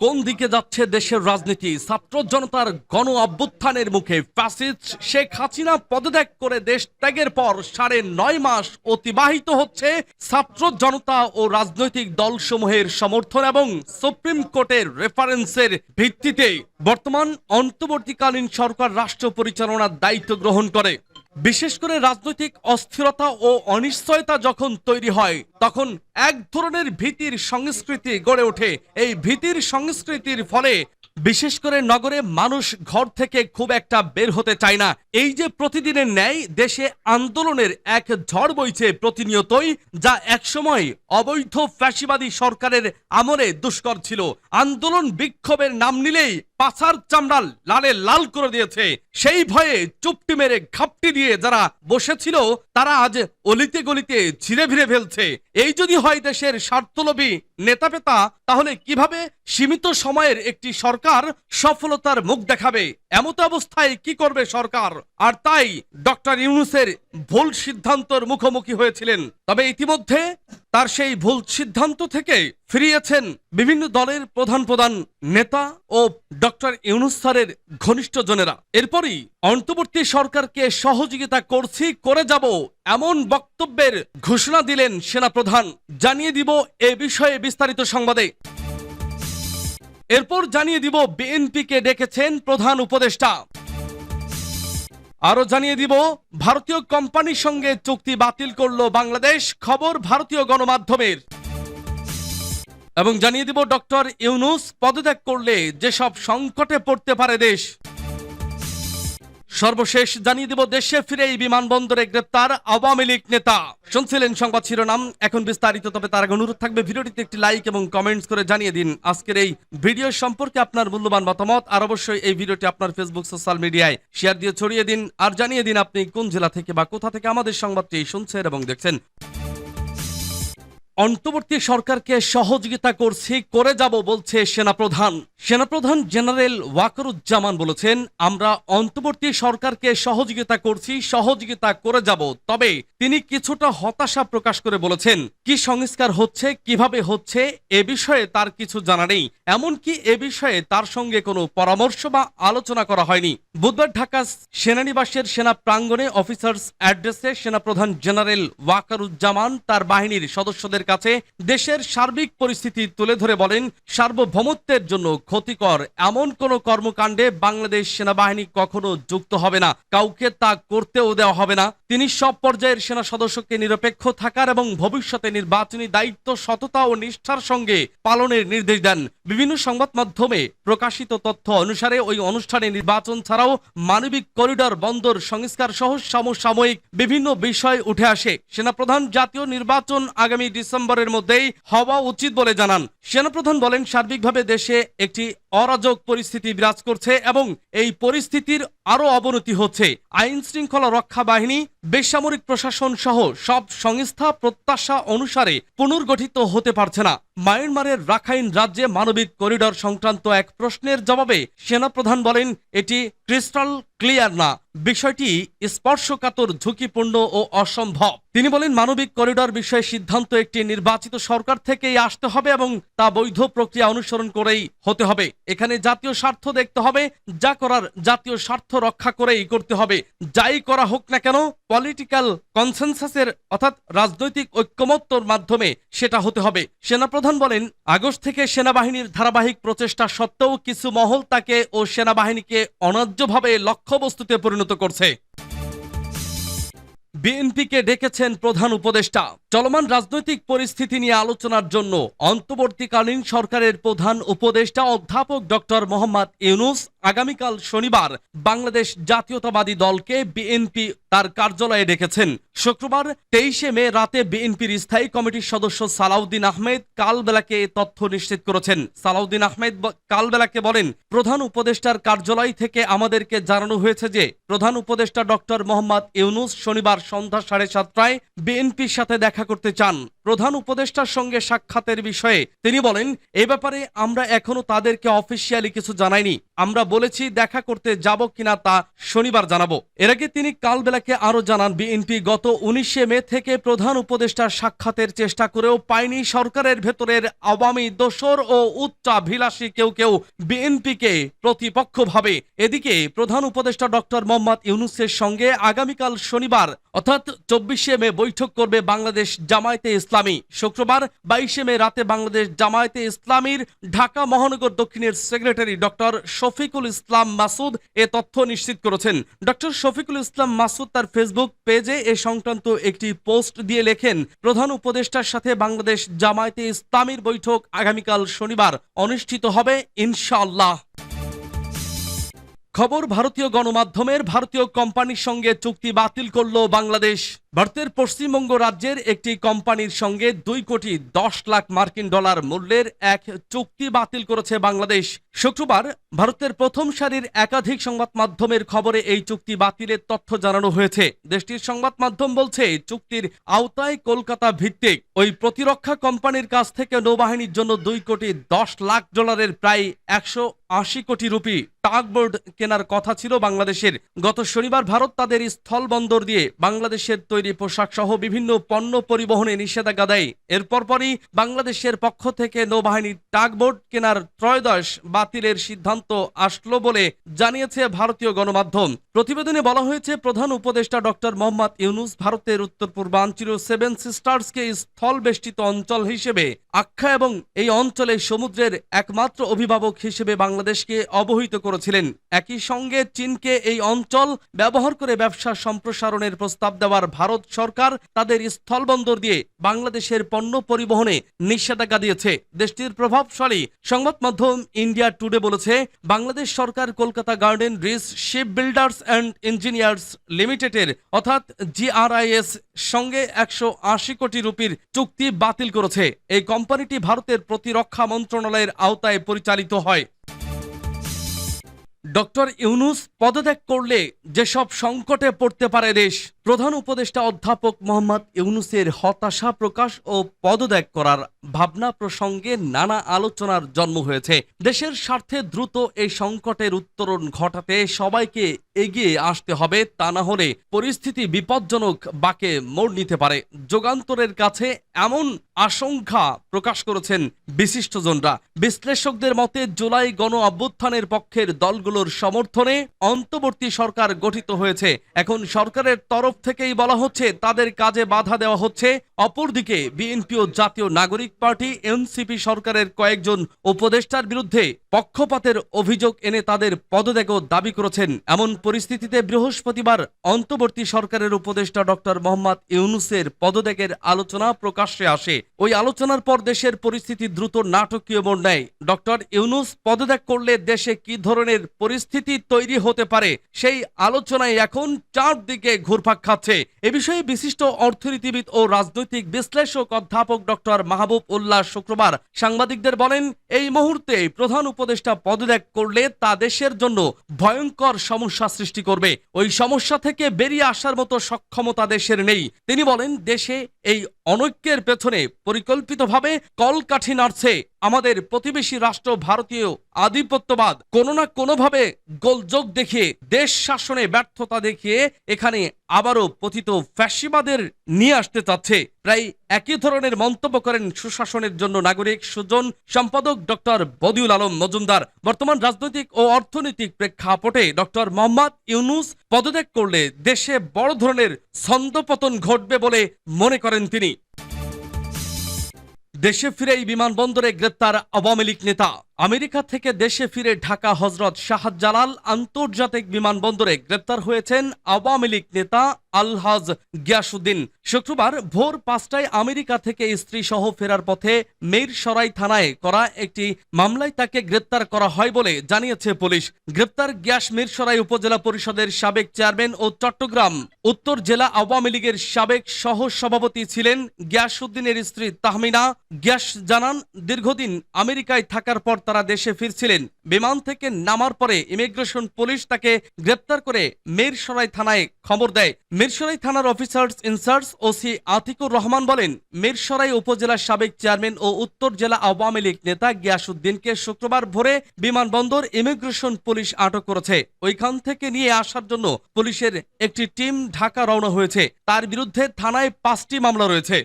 কোন দিকে যাচ্ছে দেশের রাজনীতি? ছাত্র জনতার গণ অভ্যুত্থানের মুখে ফ্যাসিস্ট শেখ হাসিনা পদত্যাগ করে দেশ ত্যাগের পর সাড়ে নয় মাস অতিবাহিত হচ্ছে ছাত্র জনতা ও রাজনৈতিক দলসমূহের সমর্থন এবং সুপ্রিম কোর্টের রেফারেন্সের ভিত্তিতে। বর্তমান অন্তর্বর্তীকালীন সরকার রাষ্ট্র পরিচালনার দায়িত্ব গ্রহণ করে। বিশেষ করে রাজনৈতিক অস্থিরতা ও অনিশ্চয়তা যখন তৈরি হয়, তখন এক ধরনের ভীতির সংস্কৃতি গড়ে ওঠে। এই ভীতির সংস্কৃতির ফলে বিশেষ করে নগরে মানুষ ঘর থেকে খুব একটা বের হতে চায় না। এই যে প্রতিদিনের ন্যায়, দেশে আন্দোলনের এক ঝড় বইছে প্রতিনিয়তই, যা একসময় অবৈধ ফ্যাসিবাদী সরকারের আমলে দুষ্কর ছিল। আন্দোলন বিক্ষোভের নাম নিলেই পাছার চামড়া লালে লাল করে দিয়েছে। সেই ভয়ে চুপটি মেরে ঘাপটি দিয়ে যারা বসেছিল, তারা আজ অলিতে গলিতে ছিঁড়ে ভিড়ে ফেলছে। এই যদি হয় দেশের স্বার্থলোভী নেতাপেতা, তাহলে কীভাবে সীমিত সময়ের একটি সরকার সফলতার মুখ দেখাবে? এমত অবস্থায় কি করবে সরকার? আর তাই ডক্টর ইউনুসের ভুল সিদ্ধান্তর মুখোমুখি হয়েছিলেন। তবে ইতিমধ্যে তার সেই ভুল সিদ্ধান্ত থেকে ফিরিয়েছেন বিভিন্ন দলের প্রধান প্রধান নেতা ও ডক্টর ইউনুস স্যারের ঘনিষ্ঠ জনেরা। এরপরই অন্তর্বর্তী সরকারকে সহযোগিতা করছি, করে যাব এমন বক্তব্যের ঘোষণা দিলেন সেনাপ্রধান। জানিয়ে দিব এ বিষয়ে বিস্তারিত সংবাদে। এরপর জানিয়ে দিব বিএনপিকে ডেকেছেন প্রধান উপদেষ্টা। আরও জানিয়ে দিব, ভারতীয় কোম্পানির সঙ্গে চুক্তি বাতিল করল বাংলাদেশ। খবর ভারতীয় গণমাধ্যমের। এবং জানিয়ে দিব, ডক্টর ইউনুস পদত্যাগ করলে যেসব সংকটে পড়তে পারে দেশ। সর্বশেষ জানিয়ে দিব, দেশে ফিরে এই বিমানবন্দরে গ্রেপ্তার আওয়ামী লীগ নেতা। শুনছিলেন সংবাদ শিরোনাম, এখন বিস্তারিত, তবে তার আগে অনুরোধ থাকবে, ভিডিওটিতে একটি লাইক এবং কমেন্টস করে জানিয়ে দিন। আজকের এই ভিডিও সম্পর্কে আপনার মূল্যবান মতামত, আর অবশ্যই এই ভিডিওটি আপনার ফেসবুক, সোশ্যাল মিডিয়ায় শেয়ার দিয়ে ছড়িয়ে দিন। আর জানিয়ে দিন আপনি কোন জেলা থেকে বা কোথা থেকে আমাদের সংবাদটি শুনছেন এবং দেখছেন। অন্তর্বর্তী সরকারকে সহযোগিতা করছি, করে যাব বলছে সেনাপ্রধান। সেনাপ্রধান জেনারেল ওয়াকরুজ্জামান বলেছেন, আমরা অন্তর্বর্তী সরকারকে সহযোগিতা করছি, সহযোগিতা করে যাব। তবে তিনি কিছুটা হতাশা প্রকাশ করে বলেছেন, কি সংস্কার হচ্ছে, কীভাবে হচ্ছে, এ বিষয়ে তার কিছু জানা নেই। এমনকি এ বিষয়ে তার সঙ্গে কোনো পরামর্শ বা আলোচনা করা হয়নি। বুধবার ঢাকা সেনানিবাসের সেনা প্রাঙ্গণে অফিসার্স অ্যাড্রেসে সেনাপ্রধান জেনারেল ওয়াকারুজ্জামান তার বাহিনীর সদস্যদের কাছে দেশের সার্বিক পরিস্থিতি তুলে ধরে বলেন, সার্বভৌমত্বের জন্য ক্ষতিকর এমন কোন কর্মকাণ্ডে বাংলাদেশ সেনাবাহিনী কখনো যুক্ত হবে না। কাউকে তা করতেও দেওয়া হবে না। তিনি সব পর্যায়ের সেনা সদস্যকে নিরপেক্ষ থাকার এবং ভবিষ্যতে নির্বাচনী দায়িত্ব, সততা ও নিষ্ঠার সঙ্গে পালনের নির্দেশ দেন। বিভিন্ন সংবাদ মাধ্যমে প্রকাশিত তথ্য অনুসারে ওই অনুষ্ঠানে নির্বাচন ছাড়াও মানবিক করিডর, বন্দর, সংস্কার সহ সমসাময়িক বিভিন্ন বিষয় উঠে আসে। সেনাপ্রধান জাতীয় নির্বাচন আগামী ডিসেম্বরের মধ্যেই হওয়া উচিত বলে জানান। সেনাপ্রধান বলেন সার্বিকভাবে দেশে একটি অরাজক পরিস্থিতি বিরাজ করছে এবং এই পরিস্থিতির আরও অবনতি হচ্ছে। আইন শৃঙ্খলা রক্ষা বাহিনী, বেসামরিক প্রশাসন সহ সব সংস্থা প্রত্যাশা অনুসারে পুনর্গঠিত হতে পারছে না। মায়ানমারের রাখাইন রাজ্যে মানবিক করিডর সংক্রান্ত এক প্রশ্নের জবাবে সেনাপ্রধান বলেন, এটি ক্রিস্টাল ক্লিয়ার না। বিষয়টি স্পর্শকাতর, ঝুঁকিপূর্ণ ও অসম্ভব। তিনি বলেন, মানবিক করিডর বিষয়ে সিদ্ধান্ত একটি নির্বাচিত সরকার থেকেই আসতে হবে এবং তা বৈধ প্রক্রিয়া অনুসরণ করেই হতে হবে। এখানে জাতীয় স্বার্থ দেখতে হবে, যা করার জাতীয় স্বার্থ রক্ষা করেই করতে হবে। যাই করা হোক না কেন পলিটিক্যাল কনসেনসাসের অর্থাৎ রাজনৈতিক ঐক্যমত্যর মাধ্যমে সেটা হতে হবে। সেনাপ্রধান বলেন, আগস্ট থেকে সেনাবাহিনীর ধারাবাহিক প্রচেষ্টা সত্ত্বেও কিছু মহল তাকে ও সেনাবাহিনীকে অনার্যভাবে লক্ষ্যবস্তুতে পরিণত করছে। বিএনপিকে ডেকেছেন প্রধান উপদেষ্টা। চলমান রাজনৈতিক পরিস্থিতি নিয়ে আলোচনার জন্য অন্তর্বর্তীকালীন সরকারের প্রধান উপদেষ্টা অধ্যাপক ডক্টর মোহাম্মদ ইউনুস আগামীকাল শনিবার বাংলাদেশ জাতীয়তাবাদী দলকে বিএনপি তার কার্যালয়ে ডেকেছেন। শুক্রবার তেইশে মে রাতে বিএনপির স্থায়ী কমিটির সদস্য সালাউদ্দিন আহমেদ কালবেলাকে তথ্য নিশ্চিত করেছেন। সালাউদ্দিন আহমেদ কালবেলাকে বলেন, প্রধান উপদেষ্টার কার্যালয় থেকে আমাদেরকে জানানো হয়েছে যে, প্রধান উপদেষ্টা ডক্টর মোহাম্মদ ইউনুস শনিবার সন্ধ্যা সাড়ে সাতটায় বিএনপির সাথে দেখা করতে চান। প্রধান উপদেষ্টার সঙ্গে সাক্ষাতের বিষয়ে তিনি বলেন, এ ব্যাপারে আমরা এখনও তাদেরকে অফিসিয়ালি কিছু জানাইনি। আমরা বলেছি দেখা করতে যাব কিনা তা শনিবার জানাব। এর আগে তিনি কালবেলাকে আরও জানান, বিএনপি গত উনিশে মে থেকে প্রধান উপদেষ্টার সাক্ষাতের চেষ্টা করেও পায়নি। সরকারের ভেতরের আওয়ামী দোসর ও উচ্চাভিলাষী কেউ কেউ বিএনপিকে প্রতিপক্ষ ভাবে এদিকে প্রধান উপদেষ্টা ডক্টর মোহাম্মদ ইউনুসের সঙ্গে আগামীকাল শনিবার, অর্থাৎ চব্বিশে মে বৈঠক করবে বাংলাদেশ জামায়াতে ইসলামী। শুক্রবার বাইশে মে রাতে বাংলাদেশ জামায়াতে ইসলামীর ঢাকা মহানগর দক্ষিণের সেক্রেটারি ডক্টর শফিকুল ইসলাম মাসুদ এ তথ্য নিশ্চিত করেছেন। ডক্টর শফিকুল ইসলাম মাসুদ তার ফেসবুক পেজে এ সংক্রান্ত একটি পোস্ট দিয়ে লেখেন, প্রধান উপদেষ্টার সাথে বাংলাদেশ জামায়াতে ইসলামীর বৈঠক আগামীকাল শনিবার অনুষ্ঠিত হবে, ইনশাআল্লাহ। খবর ভারতীয় গণমাধ্যমের ভারতীয় কোম্পানির সঙ্গে চুক্তি বাতিল করল বাংলাদেশ। ভারতের পশ্চিমবঙ্গ রাজ্যের একটি কোম্পানির সঙ্গে দুই কোটি দশ লাখ মার্কিন ডলার মূল্যের এক চুক্তি বাতিল করেছে বাংলাদেশ। শুক্রবার ভারতের প্রথম সারির একাধিক সংবাদ মাধ্যমের খবরে এই চুক্তি বাতিলের তথ্য জানানো হয়েছে। দেশটির সংবাদ মাধ্যম বলছে, চুক্তির আওতায় কলকাতা ভিত্তিক ওই প্রতিরক্ষা কোম্পানির কাছ থেকে নৌবাহিনীর জন্য দুই কোটি দশ লাখ ডলারের প্রায় একশো আশি কোটি রুপি টাগবোর্ড কেনার কথা ছিল বাংলাদেশের। গত শনিবার ভারত তাদের স্থল বন্দর দিয়ে বাংলাদেশের তৈরি পোশাক সহ বিভিন্ন পণ্য পরিবহনে নিষেধাজ্ঞা দেয়। এর পরপরই বাংলাদেশের পক্ষ থেকে নৌবাহিনীর টাগবোর্ড কেনার ত্রয়োদশ বাতিলের সিদ্ধান্ত আসলো বলে জানিয়েছে ভারতীয় গণমাধ্যম। প্রতিবেদনে বলা হয়েছে, প্রধান উপদেষ্টা ডক্টর মোহাম্মদ ইউনুস ভারতের উত্তর পূর্বাঞ্চলীয় সেভেন সিস্টার্সকে স্থল বেষ্টিত অঞ্চল হিসেবে আখ্যা এবং এই অঞ্চলে সমুদ্রের একমাত্র অভিভাবক হিসেবে বাংলাদেশকে অবহিত করেছিলেন। একই সঙ্গে চীনকে এই অঞ্চল ব্যবহার করে ব্যবসা সম্প্রসারণের প্রস্তাব দেওয়ার ভারত সরকার তাদের স্থলবন্দর দিয়ে বাংলাদেশের পণ্য পরিবহনে নিষেধাজ্ঞা দিয়েছে। দেশটির প্রভাবশালী সংবাদ মাধ্যম ইন্ডিয়া টুডে বলেছে, বাংলাদেশ সরকার Kolkata garden reach ship builders and engineers লিমিটেডের অর্থাৎ জিআরআইএস সঙ্গে একশো আশি কোটি রুপির চুক্তি বাতিল করেছে। এই কোম্পানিটি ভারতের প্রতিরক্ষা মন্ত্রণালয়ের আওতায় পরিচালিত হয়। ডক্টর ইউনুস পদত্যাগ করলে যেসব সংকটে পড়তে পারে দেশ, প্রধান উপদেষ্টা অধ্যাপক মোহাম্মদ ইউনুসের হতাশা প্রকাশ ও পদত্যাগ করার ভাবনা প্রসঙ্গে নানা আলোচনার জন্ম হয়েছে। দেশের স্বার্থে দ্রুত এই সংকটের উত্তরণ ঘটাতে সবাইকে এগিয়ে আসতে হবে, তা না হলে পরিস্থিতি বিপজ্জনক বাকে মোড় নিতে পারে। যোগান্তরের কাছে এমন আশঙ্কা প্রকাশ করেছেন বিশিষ্টজনরা। বিশ্লেষকদের মতে, জুলাই গণ অভ্যুত্থানের পক্ষের দলগুলোর সমর্থনে অন্তর্বর্তী সরকার গঠিত হয়েছে। এখন সরকারের তরফ থেকেই বলা হচ্ছে, তাদের কাজে বাধা দেওয়া হচ্ছে। অপরদিকে বিএনপি ও জাতীয় নাগরিক পার্টি, এনসিপি সরকারের কয়েকজন উপদেষ্টার বিরুদ্ধে পক্ষপাতের অভিযোগ এনে তাদের পদত্যাগও দাবি করেছেন। এমন পরিস্থিতিতে বৃহস্পতিবার অন্তর্বর্তী সরকারের উপদেষ্টা ডক্টর মোহাম্মদ ইউনুসের পদত্যাগের আলোচনা প্রকাশ্যে আসে। ওই আলোচনার পর দেশের পরিস্থিতি দ্রুত নাটকীয় মোড় নেয়। ডক্টর ইউনুস পদত্যাগ করলে দেশে কি ধরনের পরিস্থিতি তৈরি হতে পারে, সেই আলোচনায় এখন চারদিকে ঘুরপাক খাচ্ছে। এ বিষয়ে বিশিষ্ট অর্থনীতিবিদ ও রাজনৈতিক বিশ্লেষক অধ্যাপক ডক্টর মাহবুব উল্লাহ শুক্রবার সাংবাদিকদের বলেন, এই মুহূর্তে প্রধান উপদেষ্টা পদত্যাগ করলে তা দেশের জন্য ভয়ঙ্কর সমস্যা সৃষ্টি করবে। ওই সমস্যা থেকে বেরিয়ে আসার মতো সক্ষমতা দেশের নেই। তিনি বলেন, দেশে এই অনৈক্যের পেছনে পরিকল্পিতভাবে কলকাঠি নাড়ছে আমাদের প্রতিবেশী রাষ্ট্র ভারতীয় আধিপত্যবাদ। কোনো না কোনোভাবে গোলযোগ দেখিয়ে, দেশ শাসনে ব্যর্থতা দেখিয়ে এখানে আবারও পতিত ফ্যাসিবাদের নিয়ে আসতে চাচ্ছে। প্রায় একই ধরনের মন্তব্য করেন সুশাসনের জন্য নাগরিক সুজন সম্পাদক ডক্টর বদিউল আলম মজুমদার। বর্তমান রাজনৈতিক ও অর্থনৈতিক প্রেক্ষাপটে ডক্টর মোহাম্মদ ইউনুস পদত্যাগ করলে দেশে বড় ধরনের ছন্দপতন ঘটবে বলে মনে করেন তিনি। দেশে ফিরেই বিমানবন্দরে গ্রেপ্তার আওয়ামী লীগ নেতা। আমেরিকা থেকে দেশে ফিরে ঢাকা হজরত শাহজালাল আন্তর্জাতিক বিমানবন্দরে গ্রেপ্তার হয়েছেন আওয়ামী লীগ নেতা আলহাজ গিয়াসুদ্দিন। শুক্রবার ভোর পাঁচটায় আমেরিকা থেকে স্ত্রী সহ ফেরার পথে মেইরসরাই থানায় করা একটি মামলায় তাকে গ্রেপ্তার করা হয় বলে জানিয়েছে পুলিশ। গ্রেপ্তার গ্যাস মিরসরাই উপজেলা পরিষদের সাবেক চেয়ারম্যান ও চট্টগ্রাম উত্তর জেলা আওয়ামী লীগের সাবেক সহ সভাপতি ছিলেন গিয়াসুদ্দিনের স্ত্রী তাহমিনা। গ্যাস জানান, দীর্ঘদিন আমেরিকায় থাকার পর তারা দেশে ফিরছিলেন। বিমান থেকে নামার পরে ইমিগ্রেশন পুলিশ তাকে গ্রেপ্তার করে মিরসরাই থানায় খবর দেয়। মিরসরাই থানার officers in charge OC Atiqur Rahman বলেন, মিরসরাই উপজেলার সাবেক চেয়ারম্যান ও উত্তর জেলা আওয়ামী লীগ নেতা গিয়াসুদ্দিনকে শুক্রবার ভোরে বিমানবন্দর ইমিগ্রেশন পুলিশ আটক করেছে। ওইখান থেকে নিয়ে আসার জন্য পুলিশের একটি টিম ঢাকা রওনা হয়েছে। তার বিরুদ্ধে থানায় পাঁচটি মামলা রয়েছে।